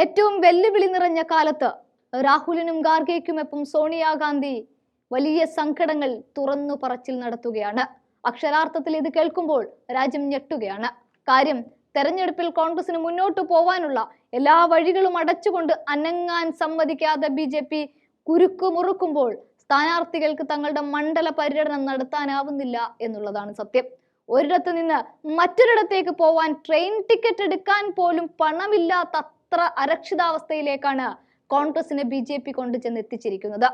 ഏറ്റവും വെല്ലുവിളി നിറഞ്ഞ കാലത്ത് രാഹുലിനും ഗാർഗയ്ക്കുമൊപ്പം സോണിയാഗാന്ധി വലിയ സങ്കടങ്ങൾ തുറന്നു പറച്ചിൽ നടത്തുകയാണ്. അക്ഷരാർത്ഥത്തിൽ ഇത് കേൾക്കുമ്പോൾ രാജ്യം ഞെട്ടുകയാണ്. കാര്യം തെരഞ്ഞെടുപ്പിൽ കോൺഗ്രസിന് മുന്നോട്ട് പോവാനുള്ള എല്ലാ വഴികളും അടച്ചുകൊണ്ട് അനങ്ങാൻ സമ്മതിക്കാതെ ബി ജെ പി കുരുക്കുമുറുക്കുമ്പോൾ സ്ഥാനാർത്ഥികൾക്ക് തങ്ങളുടെ മണ്ഡല പര്യടനം നടത്താനാവുന്നില്ല എന്നുള്ളതാണ് സത്യം. ഒരിടത്ത് നിന്ന് മറ്റൊരിടത്തേക്ക് പോവാൻ ട്രെയിൻ ടിക്കറ്റ് എടുക്കാൻ പോലും പണമില്ലാത്ത അത്ര അരക്ഷിതാവസ്ഥയിലേക്കാണ് കോൺഗ്രസിനെ ബി ജെ പി കൊണ്ട് ചെന്ന് എത്തിച്ചിരിക്കുന്നത്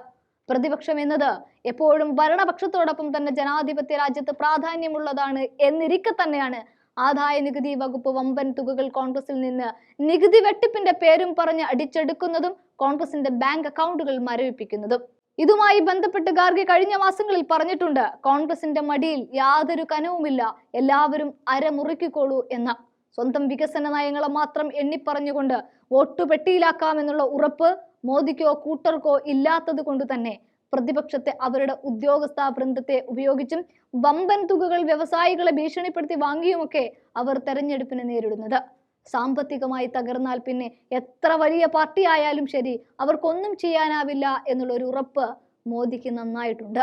പ്രതിപക്ഷം എന്നത് എപ്പോഴും ഭരണപക്ഷത്തോടൊപ്പം തന്നെ ജനാധിപത്യ രാജ്യത്ത് പ്രാധാന്യമുള്ളതാണ് എന്നിരിക്കെ തന്നെയാണ് ആദായ നികുതി വകുപ്പ് വമ്പൻ തുകകൾ കോൺഗ്രസിൽ നിന്ന് നികുതി വെട്ടിപ്പിന്റെ പേരും പറഞ്ഞ് അടിച്ചെടുക്കുന്നതും കോൺഗ്രസിന്റെ ബാങ്ക് അക്കൗണ്ടുകൾ മരവിപ്പിക്കുന്നതും. ഇതുമായി ബന്ധപ്പെട്ട് ഗാർഗി കഴിഞ്ഞ മാസങ്ങളിൽ പറഞ്ഞിട്ടുണ്ട് കോൺഗ്രസിന്റെ മടിയിൽ യാതൊരു കനവുമില്ല എല്ലാവരും അരമുറിക്കിക്കോളൂ എന്ന. സ്വന്തം വികസന നയങ്ങളെ മാത്രം എണ്ണിപ്പറഞ്ഞുകൊണ്ട് വോട്ട് പെട്ടിയിലാക്കാമെന്നുള്ള ഉറപ്പ് മോദിക്കോ കൂട്ടർക്കോ ഇല്ലാത്തത് കൊണ്ട് തന്നെ പ്രതിപക്ഷത്തെ അവരുടെ ഉദ്യോഗസ്ഥ വൃന്ദത്തെ ഉപയോഗിച്ചും വമ്പൻ തുകകൾ വ്യവസായികളെ ഭീഷണിപ്പെടുത്തി വാങ്ങിയുമൊക്കെ അവർ തെരഞ്ഞെടുപ്പിനെ നേരിടുന്നത്. സാമ്പത്തികമായി തകർന്നാൽ പിന്നെ എത്ര വലിയ പാർട്ടി ആയാലും ശരി അവർക്കൊന്നും ചെയ്യാനാവില്ല എന്നുള്ള ഒരു ഉറപ്പ് മോദിക്ക് നന്നായിട്ടുണ്ട്.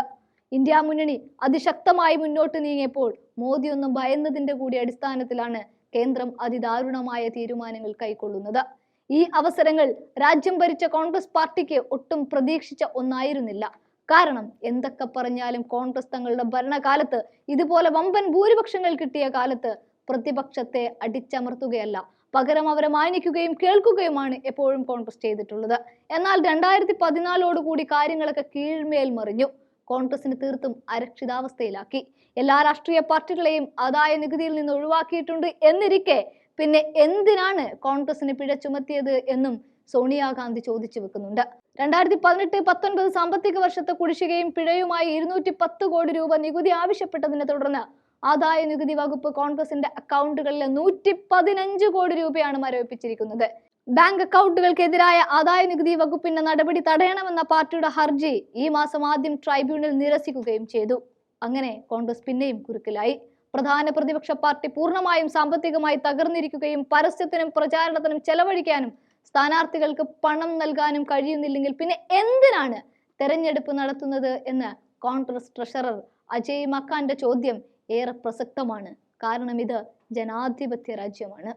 ഇന്ത്യ മുന്നണി അതിശക്തമായി മുന്നോട്ട് നീങ്ങിയപ്പോൾ മോദി ഒന്നും ഭയന്നതിന്റെ കൂടി അടിസ്ഥാനത്തിലാണ് കേന്ദ്രം അതിദാരുണമായ തീരുമാനങ്ങൾ കൈക്കൊള്ളുന്നത്. ഈ അവസരങ്ങൾ രാജ്യം ഭരിച്ച കോൺഗ്രസ് പാർട്ടിക്ക് ഒട്ടും പ്രതീക്ഷിച്ച ഒന്നായിരുന്നില്ല. കാരണം എന്തൊക്കെ പറഞ്ഞാലും കോൺഗ്രസ് തങ്ങളുടെ ഭരണകാലത്ത് ഇതുപോലെ വമ്പൻ ഭൂരിപക്ഷങ്ങൾ കിട്ടിയ കാലത്ത് പ്രതിപക്ഷത്തെ അടിച്ചമർത്തുകയല്ല പകരം അവരെ മാനിക്കുകയും കേൾക്കുകയുമാണ് എപ്പോഴും കോൺഗ്രസ് ചെയ്തിട്ടുള്ളത്. എന്നാൽ രണ്ടായിരത്തി പതിനാലോടുകൂടി കാര്യങ്ങളൊക്കെ കീഴ്മേൽ മറിഞ്ഞു. കോൺഗ്രസിന് തീർത്തും അരക്ഷിതാവസ്ഥയിലാക്കി. എല്ലാ രാഷ്ട്രീയ പാർട്ടികളെയും ആദായ നികുതിയിൽ നിന്ന് ഒഴിവാക്കിയിട്ടുണ്ട് എന്നിരിക്കെ പിന്നെ എന്തിനാണ് കോൺഗ്രസിന് പിഴ ചുമത്തിയത് എന്നും സോണിയാഗാന്ധി ചോദിച്ചു വെക്കുന്നുണ്ട്. രണ്ടായിരത്തി പതിനെട്ട് പത്തൊൻപത് സാമ്പത്തിക വർഷത്തെ കുടിശ്ശികയും പിഴയുമായി ഇരുന്നൂറ്റി പത്ത് കോടി രൂപ നികുതി ആവശ്യപ്പെട്ടതിനെ തുടർന്ന് ആദായ നികുതി വകുപ്പ് കോൺഗ്രസിന്റെ അക്കൗണ്ടുകളിൽ നൂറ്റി പതിനഞ്ച് കോടി രൂപയാണ് മരവിപ്പിച്ചിരിക്കുന്നത്. ബാങ്ക് അക്കൗണ്ടുകൾക്കെതിരായ ആദായ നികുതി വകുപ്പിന്റെ നടപടി തടയണമെന്ന പാർട്ടിയുടെ ഹർജി ഈ മാസം ആദ്യം ട്രൈബ്യൂണൽ നിരസിക്കുകയും ചെയ്തു. അങ്ങനെ കോൺഗ്രസ് പിന്നെയും കുരുക്കിലായി. പ്രധാന പ്രതിപക്ഷ പാർട്ടി പൂർണമായും സാമ്പത്തികമായി തകർന്നിരിക്കുകയും പരസ്യത്തിനും പ്രചാരണത്തിനും ചെലവഴിക്കാനും സ്ഥാനാർത്ഥികൾക്ക് പണം നൽകാനും കഴിയുന്നില്ലെങ്കിൽ പിന്നെ എന്തിനാണ് തെരഞ്ഞെടുപ്പ് നടത്തുന്നത് എന്ന് കോൺഗ്രസ് ട്രഷറർ അജയ് മക്കാന്റെ ചോദ്യം ഏറെ പ്രസക്തമാണ്. കാരണം ഇത് ജനാധിപത്യ രാജ്യമാണ്.